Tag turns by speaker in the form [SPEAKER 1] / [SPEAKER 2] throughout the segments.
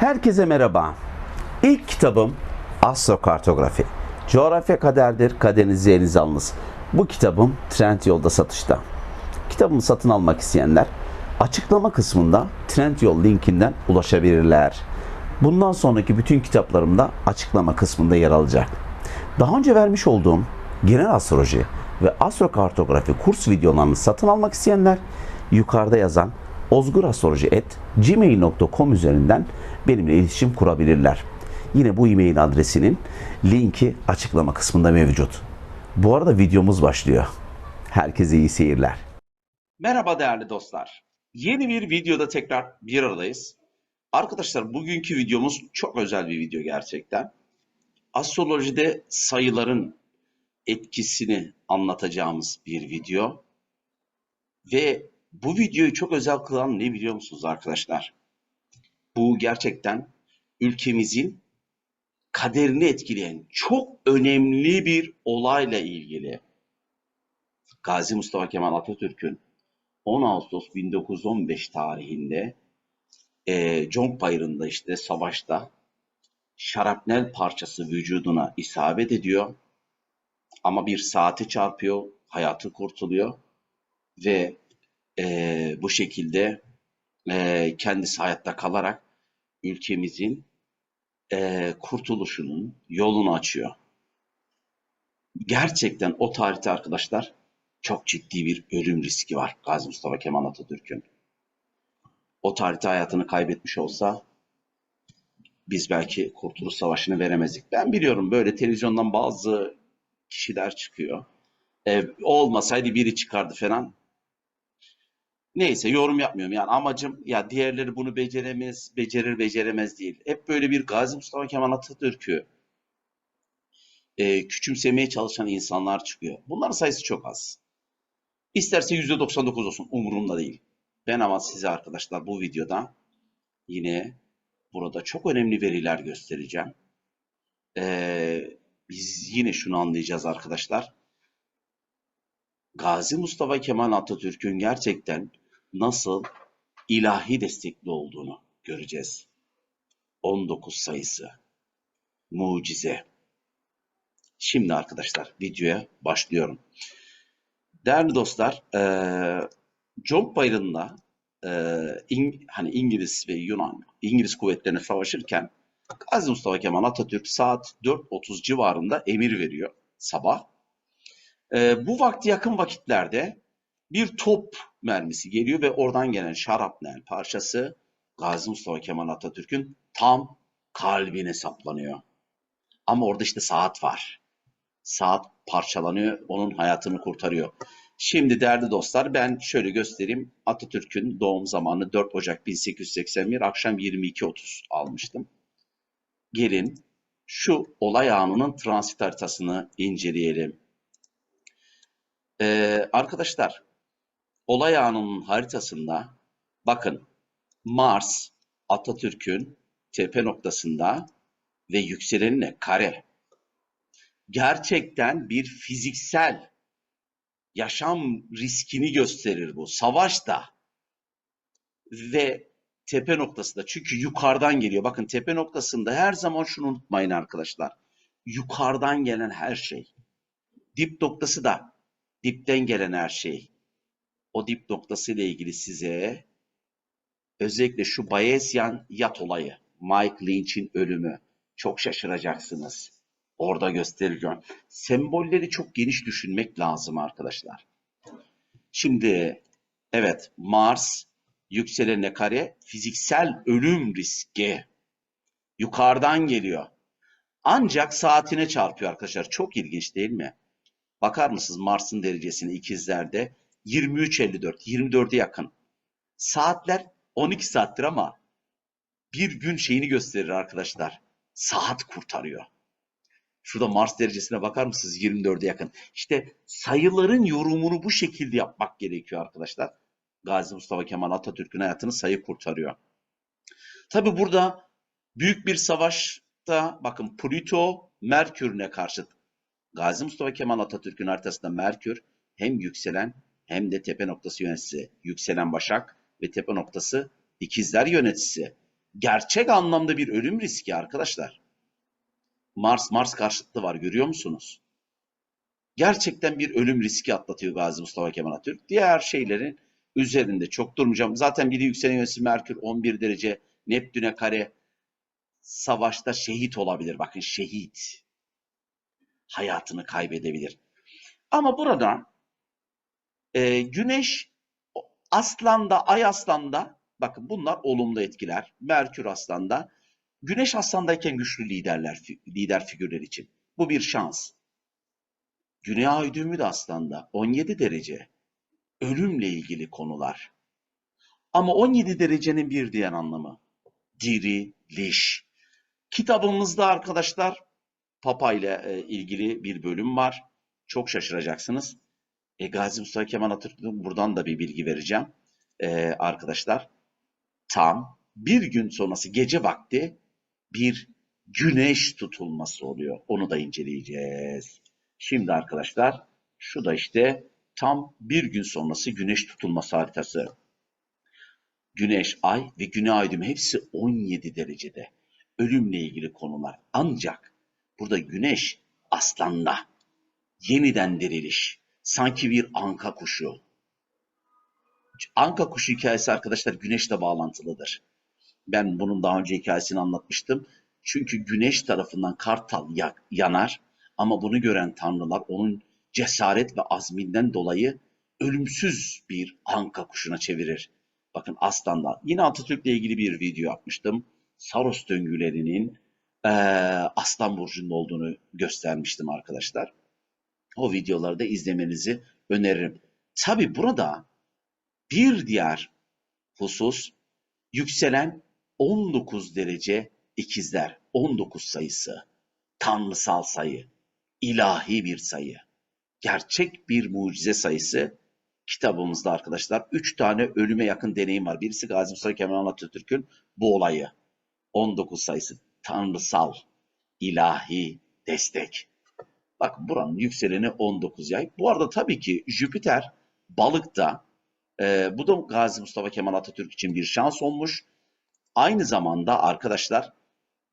[SPEAKER 1] Herkese merhaba. İlk kitabım Astrokartografi. Coğrafya kaderdir, kaderinizi elinize alınız. Bu kitabım Trendyol'da satışta. Kitabımı satın almak isteyenler açıklama kısmında Trendyol linkinden ulaşabilirler. Bundan sonraki bütün kitaplarım da açıklama kısmında yer alacak. Daha önce vermiş olduğum genel astroloji ve astrokartografi kurs videolarını satın almak isteyenler yukarıda yazan ozgurastroloji.gmail.com üzerinden benimle iletişim kurabilirler. Yine bu e-mail adresinin linki açıklama kısmında mevcut. Bu arada videomuz başlıyor. Herkese iyi seyirler.
[SPEAKER 2] Merhaba değerli dostlar. Yeni bir videoda tekrar bir aradayız. Arkadaşlar bugünkü videomuz çok özel bir video gerçekten. Astrolojide sayıların etkisini anlatacağımız bir video. Ve bu videoyu çok özel kılan ne biliyor musunuz arkadaşlar? Bu gerçekten ülkemizin kaderini etkileyen çok önemli bir olayla ilgili. Gazi Mustafa Kemal Atatürk'ün 10 Ağustos 1915 tarihinde e, Conk Bayırı'nda işte savaşta şarapnel parçası vücuduna isabet ediyor. Ama bir saate çarpıyor, hayatı kurtuluyor ve e, bu şekilde e, kendisi hayatta kalarak ülkemizin e, kurtuluşunun yolunu açıyor. Gerçekten o tarihte arkadaşlar çok ciddi bir ölüm riski var Gazi Mustafa Kemal Atatürk'ün. O tarihte hayatını kaybetmiş olsa biz belki Kurtuluş Savaşı'nı veremezdik. Ben biliyorum böyle televizyondan bazı kişiler çıkıyor. E, olmasaydı biri çıkardı falan. Neyse yorum yapmıyorum. Yani amacım ya diğerleri bunu beceremez, becerir beceremez değil. Hep böyle bir Gazi Mustafa Kemal Atatürk'ü e, küçümsemeye çalışan insanlar çıkıyor. Bunların sayısı çok az. İsterse %99 olsun umurumda değil. Ben ama size arkadaşlar bu videoda yine burada çok önemli veriler göstereceğim. Ee, biz yine şunu anlayacağız arkadaşlar. Gazi Mustafa Kemal Atatürk'ün gerçekten nasıl ilahi destekli olduğunu göreceğiz. 19 sayısı. Mucize. Şimdi arkadaşlar videoya başlıyorum. Değerli dostlar, e, Conk Bayırı'nda e, hani İngiliz ve Yunan, İngiliz kuvvetlerine savaşırken Gazi Mustafa Kemal Atatürk saat 4.30 civarında emir veriyor sabah. E, bu vakti yakın vakitlerde bir top mermisi geliyor ve oradan gelen şarapnel parçası Gazi Mustafa Kemal Atatürk'ün tam kalbine saplanıyor. Ama orada işte saat var. Saat parçalanıyor, onun hayatını kurtarıyor. Şimdi değerli dostlar ben şöyle göstereyim. Atatürk'ün doğum zamanı 4 Ocak 1881 akşam 22.30 almıştım. Gelin şu olay anının transit haritasını inceleyelim. Ee, arkadaşlar olay anının haritasında bakın Mars Atatürk'ün tepe noktasında ve yükselenine kare. Gerçekten bir fiziksel yaşam riskini gösterir bu. Savaşta ve tepe noktasında çünkü yukarıdan geliyor. Bakın tepe noktasında her zaman şunu unutmayın arkadaşlar. Yukarıdan gelen her şey. Dip noktası da dipten gelen her şey. O dip noktası ile ilgili size özellikle şu Bayesian yat olayı, Mike Lynch'in ölümü çok şaşıracaksınız. Orada göstereceğim. Sembolleri çok geniş düşünmek lazım arkadaşlar. Şimdi evet Mars yükselene kare fiziksel ölüm riski yukarıdan geliyor. Ancak saatine çarpıyor arkadaşlar. Çok ilginç değil mi? Bakar mısınız Mars'ın derecesine ikizlerde 23.54, 24'e yakın. Saatler 12 saattir ama bir gün şeyini gösterir arkadaşlar. Saat kurtarıyor. Şurada Mars derecesine bakar mısınız? 24'e yakın. İşte sayıların yorumunu bu şekilde yapmak gerekiyor arkadaşlar. Gazi Mustafa Kemal Atatürk'ün hayatını sayı kurtarıyor. Tabi burada büyük bir savaşta bakın Plüto Merkür'üne karşı Gazi Mustafa Kemal Atatürk'ün haritasında Merkür hem yükselen hem de tepe noktası yöneticisi. Yükselen Başak ve tepe noktası ikizler yöneticisi. gerçek anlamda bir ölüm riski arkadaşlar. Mars Mars karşıtı var görüyor musunuz? Gerçekten bir ölüm riski atlatıyor Gazi Mustafa Kemal Atatürk. Diğer şeylerin üzerinde çok durmayacağım. Zaten biri yükselen yöneticisi Merkür 11 derece Neptüne kare savaşta şehit olabilir. Bakın şehit. Hayatını kaybedebilir. Ama burada e, Güneş Aslan'da, Ay Aslan'da bakın bunlar olumlu etkiler. Merkür Aslan'da. Güneş Aslan'dayken güçlü liderler, lider figürler için. Bu bir şans. Güney Ay düğümü de Aslan'da. 17 derece. Ölümle ilgili konular. Ama 17 derecenin bir diğer anlamı. Diriliş. Kitabımızda arkadaşlar Papa ile e, ilgili bir bölüm var. Çok şaşıracaksınız. E, Gazi Mustafa Kemal Atatürk'ün buradan da bir bilgi vereceğim. E, arkadaşlar tam bir gün sonrası gece vakti bir güneş tutulması oluyor. Onu da inceleyeceğiz. Şimdi arkadaşlar şu da işte tam bir gün sonrası güneş tutulması haritası. Güneş, ay ve güney ay hepsi 17 derecede. Ölümle ilgili konular. Ancak burada güneş aslanda yeniden diriliş. Sanki bir anka kuşu. Anka kuşu hikayesi arkadaşlar güneşle bağlantılıdır. Ben bunun daha önce hikayesini anlatmıştım. Çünkü güneş tarafından kartal yanar ama bunu gören tanrılar onun cesaret ve azminden dolayı ölümsüz bir anka kuşuna çevirir. Bakın Aslan'da yine Atatürk'le ilgili bir video yapmıştım. Saros döngülerinin eee, Aslan Burcu'nun olduğunu göstermiştim arkadaşlar. O videoları da izlemenizi öneririm. Tabi burada bir diğer husus yükselen 19 derece ikizler. 19 sayısı. Tanrısal sayı. ilahi bir sayı. Gerçek bir mucize sayısı. Kitabımızda arkadaşlar 3 tane ölüme yakın deneyim var. Birisi Gazi Mustafa Kemal Atatürk'ün bu olayı. 19 sayısı. Tanrısal, ilahi destek. Bak buranın yükseleni 19 yay. Bu arada tabii ki Jüpiter balıkta e, bu da Gazi Mustafa Kemal Atatürk için bir şans olmuş. Aynı zamanda arkadaşlar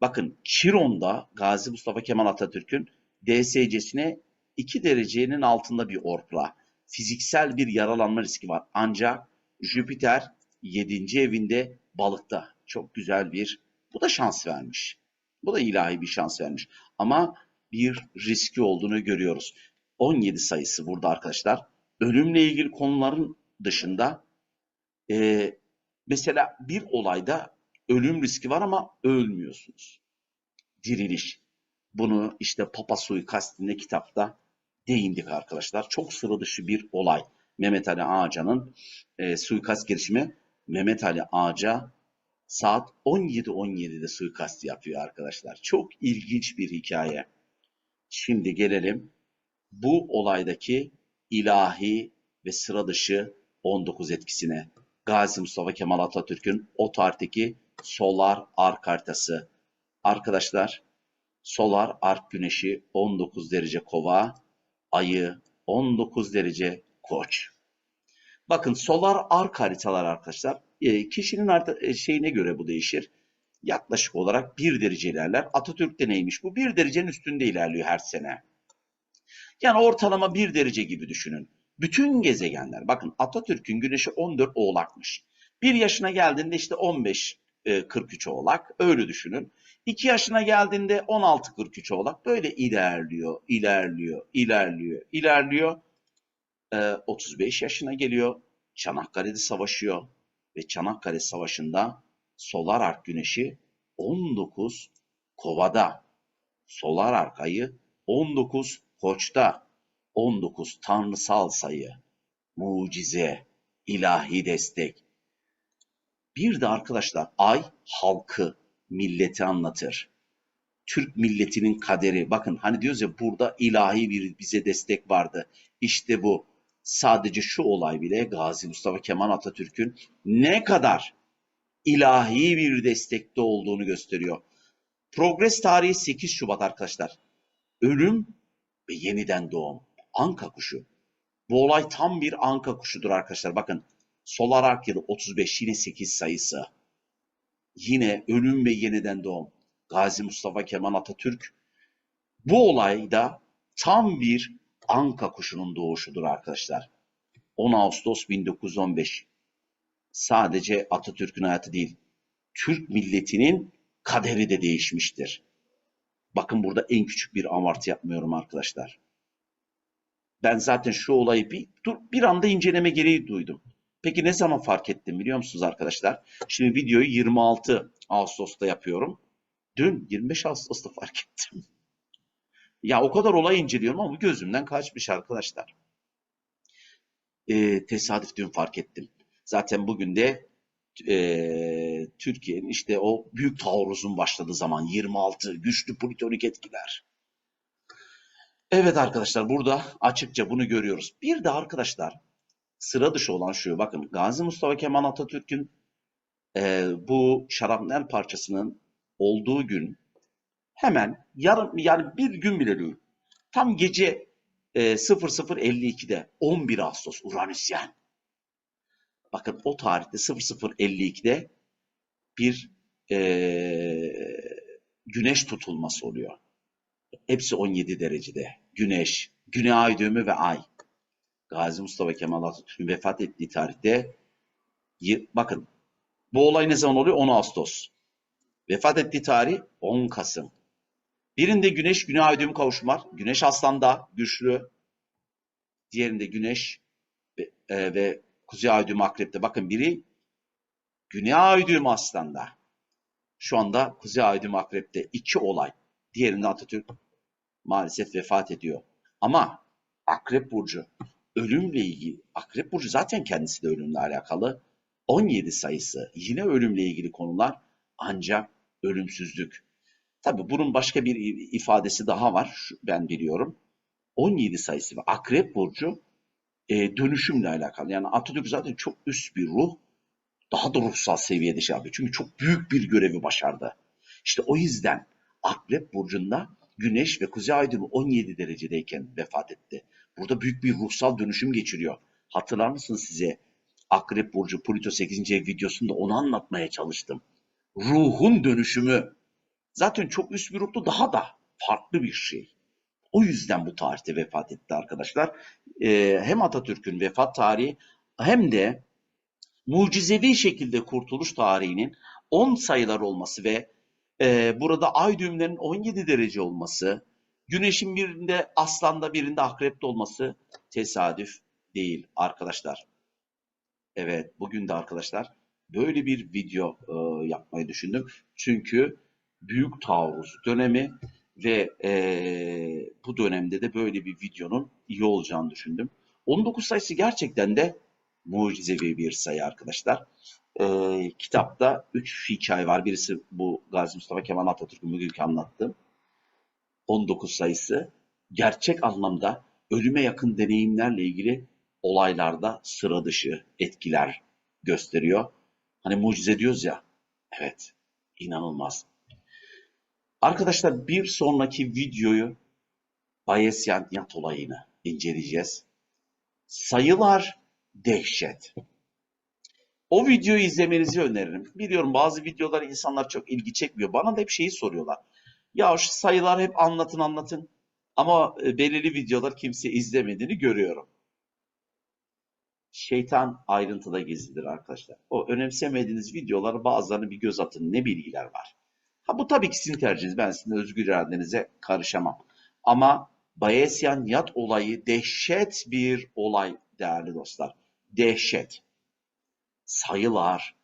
[SPEAKER 2] bakın Kiron'da Gazi Mustafa Kemal Atatürk'ün DSC'sine 2 derecenin altında bir orpla fiziksel bir yaralanma riski var. Ancak Jüpiter 7. evinde balıkta çok güzel bir bu da şans vermiş. Bu da ilahi bir şans vermiş. Ama bir riski olduğunu görüyoruz. 17 sayısı burada arkadaşlar. Ölümle ilgili konuların dışında e, mesela bir olayda ölüm riski var ama ölmüyorsunuz. Diriliş. Bunu işte Papa suikastinde kitapta değindik arkadaşlar. Çok sıra dışı bir olay. Mehmet Ali Ağaca'nın e, suikast girişimi Mehmet Ali Ağaca saat 17.17'de suikast yapıyor arkadaşlar. Çok ilginç bir hikaye. Şimdi gelelim bu olaydaki ilahi ve sıra dışı 19 etkisine. Gazi Mustafa Kemal Atatürk'ün o tarihteki solar ark haritası. Arkadaşlar solar ark güneşi 19 derece kova, ayı 19 derece koç. Bakın solar ark haritalar arkadaşlar e, kişinin e, şeyine göre bu değişir. Yaklaşık olarak 1 derece ilerler. Atatürk'te neymiş bu? 1 derecenin üstünde ilerliyor her sene. Yani ortalama 1 derece gibi düşünün. Bütün gezegenler bakın Atatürk'ün güneşi 14 oğlakmış. 1 yaşına geldiğinde işte 15 e, 43 oğlak öyle düşünün. 2 yaşına geldiğinde 16 43 oğlak böyle ilerliyor, ilerliyor, ilerliyor, ilerliyor. E, 35 yaşına geliyor. Çanakkale'de savaşıyor ve Çanakkale Savaşı'nda solar ark güneşi 19 kovada. Solar ark ayı 19 koçta. 19 tanrısal sayı. Mucize, ilahi destek. Bir de arkadaşlar ay halkı, milleti anlatır. Türk milletinin kaderi. Bakın hani diyoruz ya burada ilahi bir bize destek vardı. İşte bu. Sadece şu olay bile Gazi Mustafa Kemal Atatürk'ün ne kadar ilahi bir destekte olduğunu gösteriyor. Progres tarihi 8 Şubat arkadaşlar. Ölüm ve yeniden doğum. Anka kuşu. Bu olay tam bir anka kuşudur arkadaşlar. Bakın solar ark yılı 35 yine 8 sayısı. yine ölüm ve yeniden doğum. Gazi Mustafa Kemal Atatürk. Bu olay da tam bir anka kuşunun doğuşudur arkadaşlar. 10 Ağustos 1915. Sadece Atatürk'ün hayatı değil, Türk milletinin kaderi de değişmiştir. Bakın burada en küçük bir amartı yapmıyorum arkadaşlar. Ben zaten şu olayı bir, dur, bir anda inceleme gereği duydum. Peki ne zaman fark ettim biliyor musunuz arkadaşlar? Şimdi videoyu 26 Ağustos'ta yapıyorum. Dün 25 Ağustos'ta fark ettim. Ya o kadar olay inceliyorum ama gözümden kaçmış arkadaşlar. Ee, tesadüf dün fark ettim. Zaten bugün de eee, Türkiye'nin işte o büyük taarruzun başladığı zaman 26 güçlü plütonik etkiler. Evet arkadaşlar burada açıkça bunu görüyoruz. Bir de arkadaşlar sıra dışı olan şu bakın Gazi Mustafa Kemal Atatürk'ün eee, bu şarapnel parçasının olduğu gün hemen yarım yani bir gün bile değil. Tam gece e, 00.52'de 11 Ağustos Uranüsyen. Bakın o tarihte 00.52'de bir e, güneş tutulması oluyor. Hepsi 17 derecede. Güneş, güney ay düğümü ve ay. Gazi Mustafa Kemal Atatürk'ün vefat ettiği tarihte bakın bu olay ne zaman oluyor? 10 Ağustos. Vefat ettiği tarih 10 Kasım. Birinde güneş güney ay düğümü kavuşum var. Güneş aslanda güçlü. Diğerinde güneş ve, e, ve kuzey ay akrepte. Bakın biri güney ay düğümü aslanda. Şu anda kuzey ay akrepte. iki olay. Diğerinde Atatürk maalesef vefat ediyor. Ama akrep burcu ölümle ilgili. Akrep burcu zaten kendisi de ölümle alakalı. 17 sayısı yine ölümle ilgili konular ancak ölümsüzlük. Tabii bunun başka bir ifadesi daha var. Ben biliyorum. 17 sayısı ve Akrep Burcu e, dönüşümle alakalı. Yani Atatürk zaten çok üst bir ruh. Daha da ruhsal seviyede şey yapıyor. Çünkü çok büyük bir görevi başardı. İşte o yüzden Akrep Burcu'nda Güneş ve Kuzey Ay düğümü 17 derecedeyken vefat etti. Burada büyük bir ruhsal dönüşüm geçiriyor. Hatırlar mısınız size Akrep Burcu Plüto 8. ev videosunda onu anlatmaya çalıştım. Ruhun dönüşümü zaten çok üst bir ruhtu daha da farklı bir şey. O yüzden bu tarihte vefat etti arkadaşlar. Ee, hem Atatürk'ün vefat tarihi hem de mucizevi şekilde kurtuluş tarihinin 10 sayılar olması ve e, burada ay düğümlerinin 17 derece olması, güneşin birinde aslanda birinde akrepte olması tesadüf değil arkadaşlar. Evet bugün de arkadaşlar böyle bir video e, yapmayı düşündüm. Çünkü büyük taarruz dönemi ve e, bu dönemde de böyle bir videonun iyi olacağını düşündüm. 19 sayısı gerçekten de mucizevi bir sayı arkadaşlar. E, kitapta 3 hikaye var. Birisi bu Gazi Mustafa Kemal Atatürk'ün bugünkü anlattığım 19 sayısı gerçek anlamda ölüme yakın deneyimlerle ilgili olaylarda sıra dışı etkiler gösteriyor. Hani mucize diyoruz ya. Evet, inanılmaz. Arkadaşlar bir sonraki videoyu Bayesyan yat olayını inceleyeceğiz. Sayılar dehşet. O videoyu izlemenizi öneririm. Biliyorum bazı videolar insanlar çok ilgi çekmiyor. Bana da hep şeyi soruyorlar. Ya şu sayılar hep anlatın anlatın. Ama e, belirli videolar kimse izlemediğini görüyorum. Şeytan ayrıntıda gizlidir arkadaşlar. O önemsemediğiniz videoları bazılarını bir göz atın. Ne bilgiler var. Ha bu tabii ki sizin tercihiniz. Ben sizin özgür iradenize karışamam. Ama Bayesyan yat olayı dehşet bir olay değerli dostlar. Dehşet. Sayılar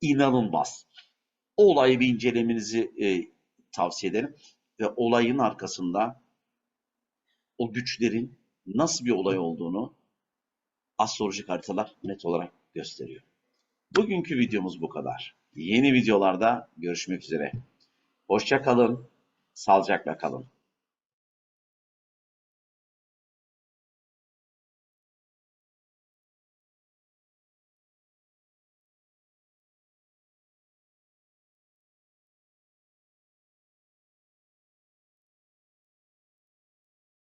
[SPEAKER 2] inanılmaz. O olayı bir incelemenizi e, tavsiye ederim. Ve olayın arkasında o güçlerin nasıl bir olay olduğunu astrolojik haritalar net olarak gösteriyor. Bugünkü videomuz bu kadar. Yeni videolarda görüşmek üzere. Hoşça kalın, sağlıcakla kalın.